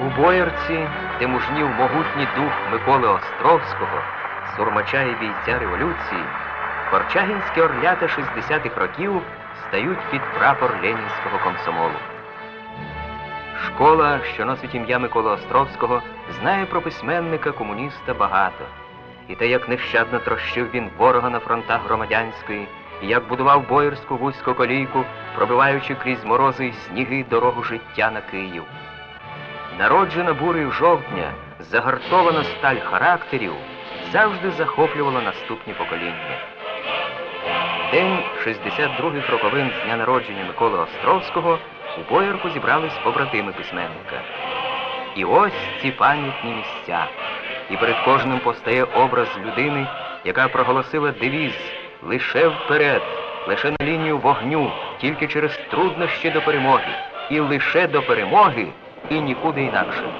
У Боярці, де мужнів могутній дух Миколи Островського, сурмача і бійця революції, корчагінські орлята 60-х років стають під прапор ленінського комсомолу. Школа, що носить ім'я Миколи Островського, знає про письменника комуніста багато. І те, як нещадно трощив він ворога на фронтах громадянської, і як будував боярську вузьку колійку, пробиваючи крізь морози й сніги дорогу життя на Київ. Народжена бурею жовтня, загартована сталь характерів, завжди захоплювала наступні покоління. День 62-х роковин з дня народження Миколи Островського у Боярку зібрались побратими письменника. І ось ці пам'ятні місця. І перед кожним постає образ людини, яка проголосила девіз лише вперед, лише на лінію вогню, тільки через труднощі до перемоги, і лише до перемоги, і нікуди інакше.